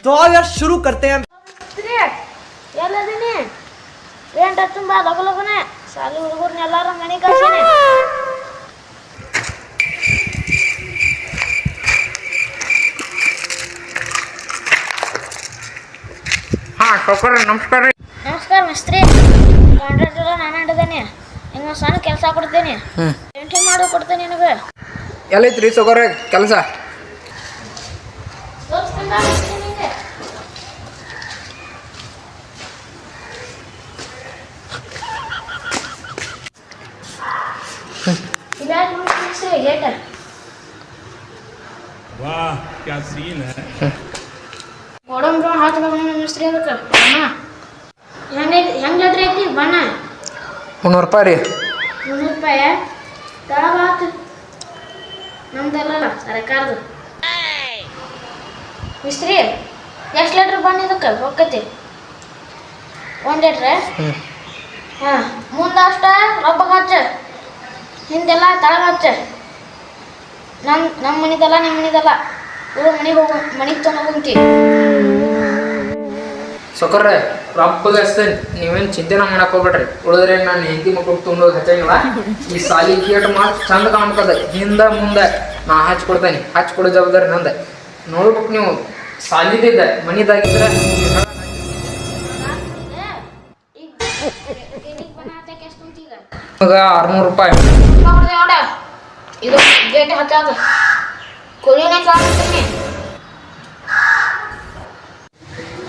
तो आओ यार शुरू करते हैं ಸ್ತ್ರೀ ಎಲ್ಲದೀನಿ ಏನ್ ತುಂಬ ಲಗು ಲಗುನೆ ಶಾಲೆ ಹುಡುಗರ್ನ ಎಲ್ಲಾರು ಮನೆ ಕಳ್ಸೀನಿ ಹಾ ಸೌಕರ್ಯ ನಮಸ್ಕಾರ ರೀ ನಮಸ್ಕಾರ ಮಿಸ್ತ್ರಿ ಕಾಂಟ್ರಾಕ್ಟ್ ಎಲ್ಲ ನಾನು ಹಿಡಿದೇನಿ ಹಿಂಗ ಸಣ್ಣ ಕೆಲಸ ಕೊಡ್ತೀನಿ ಹ್ಮ್ ಪೇಂಟಿಂಗ್ ಮಾಡೋ ಕೊಡ್ತೀನಿ ನಿನಗೆ ಎಲ್ಲೈತ್ರಿ ಸೌಕರ್ಯ ಕೆಲಸ ಮಿಸ್ತ್ರಿ ಗೇಟ್ वाह क्या सीन है ಗೋಡಂಬಿ ಹಾಕ್ಬೇಕು ನೋಡಿ ಮಿಸ್ತ್ರಿ ಅದಕ್ಕೆ ಬಣ್ಣ ಹೆಂಗೆ ಹೆಂಗದ್ರಿ ಐತಿ ಬಣ್ಣ ಮುನ್ನೂರು ರೂಪಾಯಿ ರೀ ಮುನ್ನೂರು ರೂಪಾಯಿ ತಳಗ ಆತು ನಮ್ದಲ್ಲ ಸರ್ಕಾರದು ಮಿಸ್ತ್ರಿ ಎಷ್ಟು ಲೀಟ್ರ್ ಬಣ್ಣ ಇದಕ್ಕೆ ಹೋಗ್ತೈತಿ ಒಂದು ಲೀಟ್ರ್ ಹ್ಞೂ ಹಾಂ ಮುಂದೆ ಅಷ್ಟ ರೊಬ್ಬಗೆ ಹಚ್ಚ ಹಿಂದೆಲ್ಲ ತಳಗ ಹಚ್ಚ ನಮ್ಮ ನಮ್ಮ ಮನಿದಲ್ಲ ನಿಮ್ಮ ಮನಿದಲ್ಲ. ಇವ್ರು ಮನೆಗೆ ಹೋಗು ಮನೆಗೆ ತೊಗೊಂಡು ಹೋಗ್ತಿ ಸೊಕರ್ರೆ ರೊಬ್ಬಗೆ ಹಚ್ತೇನೆ ನೀವೇನು ಚಿಂತೆನ ಮಾಡಕ್ ಹೋಗ್ಬೇಡ್ರಿ. ಉಳಿದ್ರೆ ನಾನು ಹೆಂಡತಿ ಮಕ್ಕಳು ತುಂಬ ಹಚ್ಚಂಗಿಲ್ಲ. ಈ ಸಾಲಿ ಗೇಟ್ ಮಾಡಿ ಚಂದ ಕಾಣ್ತದ ಹಿಂದ ಮುಂದೆ ನಾ ಹಚ್ಕೊಡ್ತೇನೆ ಹಚ್ಕೊಡೋ ಜವಾಬ್ದಾರಿ ನಂದೆ. ನೋಡ್ಬೇಕು ನೀವು. ಸಾಲಿದಿದ್ದೆ ಮನಿದಾಗಿದ್ರೆ ಆರ್ನೂರು ರೂಪಾಯಿ. ಗೇಟ್ ಹತ್ತಾದ ಕುರಿನೇ ಕಾಣ್ತೀನಿ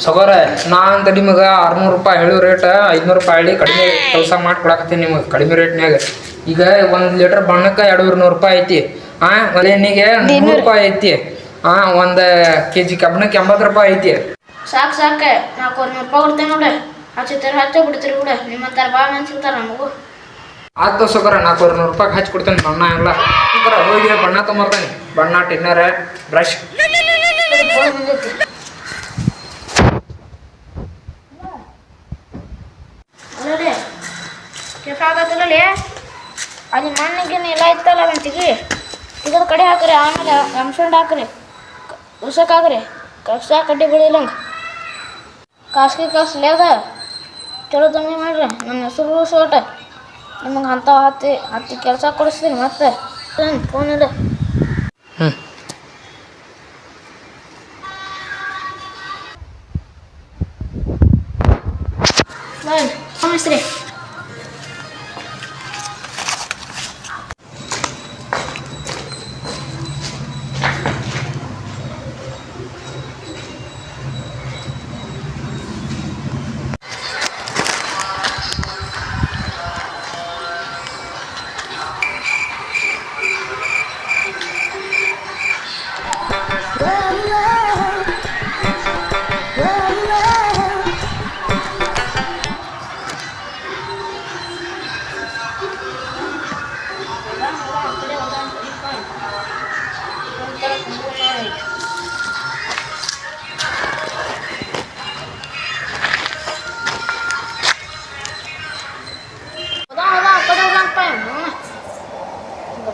ಸೌಕರ ನಾ ಅಂತ ನಿಮಗೆ ಆರ್ನೂರು ರೂಪಾಯಿ ಹೇಳೋ ರೇಟ್ ಐದುನೂರು ರೂಪಾಯಿ ಹೇಳಿ ಕಡಿಮೆ ಕೆಲಸ ಮಾಡಿ ಕೊಡಕತ್ತೀನಿ ನಿಮಗೆ ಕಡಿಮೆ ರೇಟ್ನ್ಯಾಗ ಈಗ ಒಂದು ಲೀಟರ್ ಬಣ್ಣಕ್ಕೆ ಎರಡೂವರೆ ನೂರು ರೂಪಾಯಿ ಐತಿ. ಹಾಂ ಎಣ್ಣೆಗೆ ನೂರು ರೂಪಾಯಿ ಐತಿ. ಹಾಂ ಒಂದು ಕೆ ಜಿ ಕಬ್ಬಣಕ್ಕೆ ಎಂಬತ್ತು ರೂಪಾಯಿ ಐತಿ. ಸಾಕು ಸಾಕು ನಾಲ್ಕು ನೂರು ರೂಪಾಯಿ ಕೊಡ್ತೇನೆ ನೋಡ. ಹಚ್ಚಿರ್ತಾರೆ ಹಚ್ಚ ಬಿಡ್ತೀರಿ ಬಿಡ ನಿಮ್ಮ ಹತ್ತಾರ ಭಾಳ ಮನ್ಸಿರ್ತಾರ ನಮಗೂ. ಆಯ್ತು ಸೌಕರ ನಾಲ್ಕೂವರೆ ನೂರು ರೂಪಾಯಿ ಹಚ್ಚಿ ಕೊಡ್ತೇನೆ ಬಣ್ಣ ಎಲ್ಲ. ಸೌಕರ ಹೋಗಿ ಬಣ್ಣ ತೊಗೊಂಬರ್ತಾನೆ. ಬಣ್ಣ, ಟಿನ್ನರ್, ಬ್ರಷ್. ಅದು ಬಂದೈತಿ ಅಲ್ಲೋ ರೀ ಕೆಲಸ ಆಗತ್ತಿಲ್ಲ ಅಲ್ಲಿ ಮಣ್ಣಿಗೆ ಎಲ್ಲ ಇತ್ತಲ್ಲ ತೆಗಿ ತೆಗೆದು ಕಡೆ ಹಾಕ್ರಿ, ಆಮೇಲೆ ಎಮ್ಸಂಡ್ ಹಾಕ್ರಿ. ಉಸಕ್ ಹಾಕ್ರಿ ಕಸ ಕಡ್ಡಿ ಬೆಳಿಲಂಗ ಖಾಸಗಿ ಕಾಸ್ಲಿ ಲೇದ ಚಲೋ ತಂಗಿ ಮಾಡ್ರಿ, ನನ್ನ ಹೆಸರು ಸೋಟ. ನಿಮಗೆ ಅಂಥ ಹತ್ತಿ ಹತ್ತಿ ಕೆಲಸ ಕೊಡಿಸ್ತೀನಿ ಮತ್ತೆ. ಫೋನ್ ಇಲ್ಲ ಹ್ಞೂ ಬಾಯ್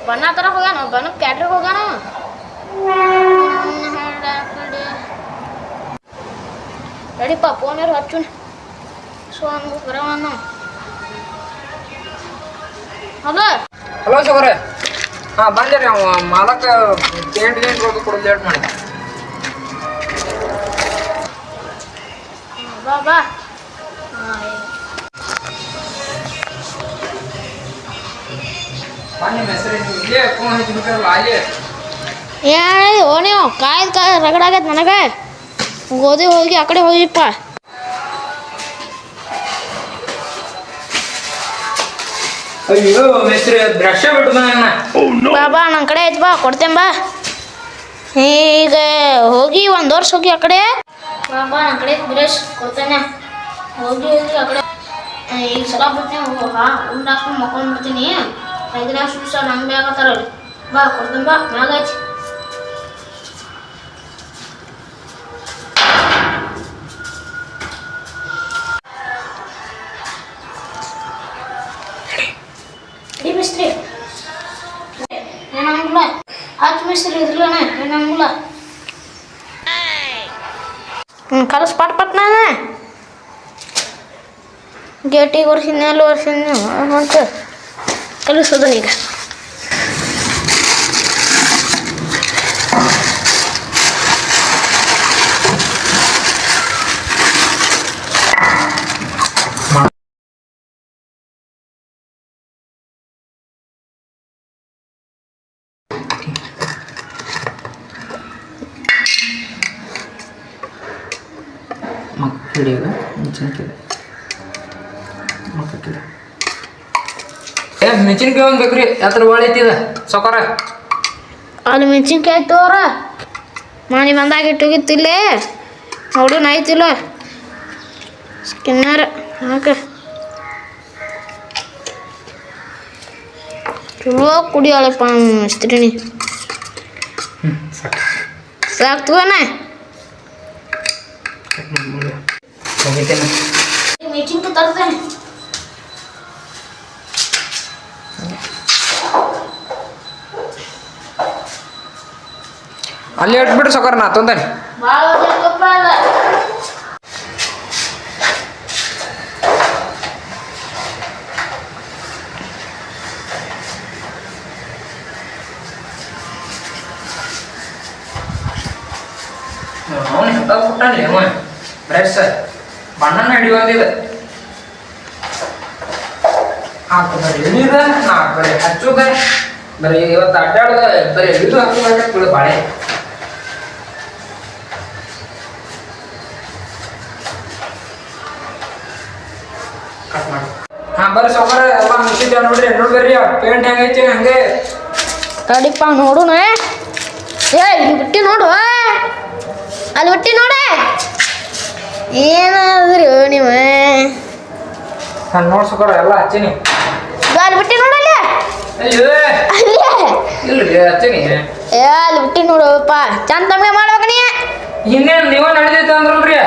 ಬಣ್ಣ ತರ ಹೋಗ್ಯಾನ ಬಣ್ಣ ಕ್ಯಾಟ್ರಿಗೆ ಕಡೆ. ರೆಡಿಪ್ಪ ಫೋನ್ ಇರು ಹಚ್ಚು ಸೊ ಹಂಗ ಬರವನ್ನ ಹಲೋ? ಹಲೋ ಸೌಕರ್ಯ ಹಾಂ ಬಂದೆ ರೀ ಅವ ಮಾಲಕ ಪೇಂಟ್ ಗೇಂಟ್ ಹೋಗಿ ಕೊಡೋದು ಲೇಟ್ ಮಾಡಿ ಬಾ ಬಾ. ಏ ನೀವು ಕಾಯ್ದು ಕಾಯ್ ರಗಡಾಗೈತೆ ನನಗೆ. ಗೋಧಿ ಹೋಗಿ ಆ ಕಡೆ ಹೋಗಿಪ್ಪ. ಅಯ್ಯೋ ಮೆಸ್ರಿ ಬ್ರಷ ಬಿಟ್ಟು ನನ್ನ ಬಾ ಬಾ ನನ್ನ ಕಡೆ ಐತ್ ಬಾ ಕೊಡ್ತೇನೆ ಬಾ. ಈಗ ಹೋಗಿ ಒಂದು ವರ್ಷ ಹೋಗಿ ಆ ಕಡೆ. ಬಾ ಬಾ ನನ್ನ ಕಡೆ ಬ್ರಷ್ ಕೊಡ್ತೇನೆ. ಹೋಗಿ ಹೋಗಿ ಆ ಕಡೆ. ಈಗ ಸಲ ಬಿಡ್ತೇನೆ ಹಾ ಉಂಡು ಹಾಕೊಂಡು ಮಕ್ಕೊಂಡು ಬಿಡ್ತೀನಿ. ಐದು ಲಕ್ಷ ದಿವಸ ನಂಗೆ ಆಗತ್ತಾರ ಬಾ, ಕೊಡ್ತೀನಿ, ಬಾ ಮ್ಯಾಗ ಈ ಮಿಸ್ತ್ರಿ ಏನಂಗಿಲ್ಲ ಹತ್ತು ಮಿಸ್ತ್ರಿ ಇದ್ರಲ್ಲನ ಏನಂಗಿಲ್ಲ ಹ್ಞೂ ಕಲಸ್ ಪಟ್ ಪಟ್ ನಾನು? ಗೇಟಿಗೆ ಒರ್ಸಿನ ಅಲ್ಲಿ ಒರ್ಸಿನ ಅಂತ ಕಲಿಸೋದು ಈಗ ಮಕ್ಕಳಿಗೆ ಮೆಣಸಿನ್ಕಾಯಿ ಮಕ್ಕಳಿಗೆ ಏ ಮೆಣಸಿನ್ಕಾಯಿ ಒಂದು ಬೇಕ್ರಿ ಎತ್ತರ ಭಾಳ ಐತಿದ ಸೊಕರ ಅಲ್ಲಿ ಮೆಣಸಿನ್ಕಾಯಿ ತೋರ ಮಾಡಿ ಬಂದಾಗ ಇಟ್ಟೋಗಿತ್ತಿಲ್ಲೇ ನೋಡು ನಾಯ್ತಿಲ್ಲ ಸ್ಕಿನ್ನರ್ ಹಾಕ ಚಲೋ ಕುಡಿಯಾಳಪ್ಪ ಸ್ತ್ರೀನಿ ಹ್ಞೂ ಸಾಕು ಸಾಕು ತಗೋಣ ಹೋಗಿದ್ದೇನೆ ಮೆಣಸಿನ್ಕಾಯಿ ತರ್ತೇನೆ ಅಲ್ಲಿ ಇಟ್ಬಿಟ್ರೆ ಸೊಕರ ನಾ ತೊಂದರೆ ಬಣ್ಣ ಹಿಡಿಯೋದಿದೆ ಹಾಕು, ಬರೀ ಎಳಿದ ನಾ ಬರೀ ಹಚ್ಚುದ ಬರೀ ಇವತ್ತು ಅಡ್ಡಾಡ್ದ, ಬರೀ ಎಳಿದು ಹಾಕೋದಾಗ ಬಾಳೆ. ಕಟ್ ಮಾಡಿ ಹಾ ಬರ್ರಿ ಸೌಕರ್ಯ ಎಲ್ಲ ಮುಗಿಸಿದ್ದೆ ನೋಡ್ರಿ ನೋಡಿ ಬರ್ರಿ ಪೇಂಟ್ ಹೆಂಗೈತಿ ಹಂಗೆ. ತಡಿಪ್ಪ ನೋಡುನ? ಏ ಇಲ್ಲಿ ಬಿಟ್ಟಿ ನೋಡು ಅಲ್ಲಿ ಬಿಟ್ಟಿ ನೋಡೆ. ಏನಾದ್ರು ನೀವು. ನಾನು ನೋಡಿ ಸೌಕರ್ಯ ಎಲ್ಲ ಹಚ್ಚೀನಿ. ಅಲ್ಲಿ ಬಿಟ್ಟಿ ನೋಡಲ್ಲ ಅಯ್ಯೋ ಅಲ್ಲೇ. ಇಲ್ರಿ ಹಚ್ಚೀನಿ. ಏ ಅಲ್ಲಿ ಬಿಟ್ಟಿ ನೋಡುಪ್ಪ ಚಂದ ತಮಗೆ ಮಾಡ್ಬೇಕು ನೀ? ಇನ್ನೇನು ನೀವ ನಡೆದೈತೆ ಅಂದ್ರಲ್ರಿ.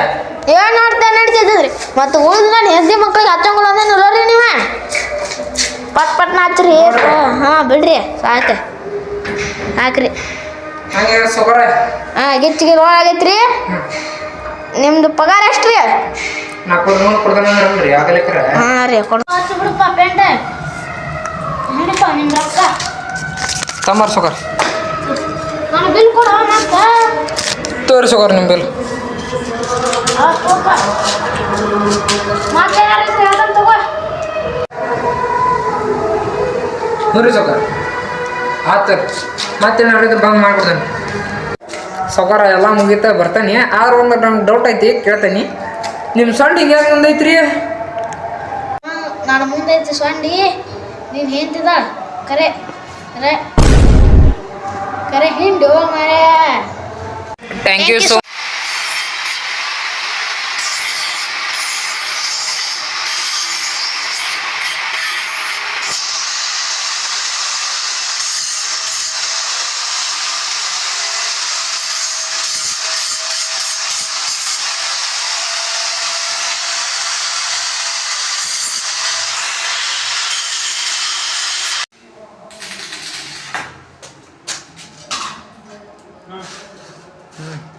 ಏನ್ ನೋಡ್ತಾ ನಡ್ತಿದ್ರಿ ಮತ್ತೆ ನಾನು ಹೆಂಡತಿ ಮಕ್ಳಿಗೆ ಹಚ್ಚಂಗಿಲ್ಲ ಅಂದ್ರೆ ನೋಡ್ರಿ ನೀವ? ಪಟ್ ಪಟ್ನ ಹಚ್ಚ್ರಿ. ಹಾಂ ಬಿಡ್ರಿ. ಸಾಕು. ಹಾಕ್ರಿ. ಹಾಂ ಗಿಚ್ಚಿಗೆ ಆಗೈತ್ರಿ. ನಿಮ್ದು ಪಗಾರ ಎಷ್ಟ್ರಿ ರೀ? ಹಾಂ ರೀ ಕೊಡು ತಮ್ಮರ್ ಮತ್ತೆ ತೋರಿ ಸೊಗರ್ ನಿಮ್ಮ ಬಿಲ್. ನೋಡ್ರಿ ಸೊಕರ್. ಆತು. ಮತ್ತೆ ನಾಡಿದ್ದು ಬಂದ್ ಮಾಡ್ಕೊಡ್ತಾನೆ ಸೊಕರ ಎಲ್ಲ ಮುಗೀತ ಬರ್ತಾನೆ. ಆದ್ರೆ ಒಂದು ನಂಗೆ ಡೌಟ್ ಐತಿ ಕೇಳ್ತಾನೆ. ನಿಮ್ಮ ಸೊಂಡಿ ಹಿಂಗೆ ಮುಂದೈತ್ರಿ ನಾನು ಮುಂದೆ ಐತಿ ಸೊಂಡಿ. ನೀನು ಹೇಳ್ತಿದ ಕರೆ. ಕರೆ. ಕರೆ ಹಿಂಡು ಮರೆ. ಥ್ಯಾಂಕ್ ಯು ಸೊ हाँ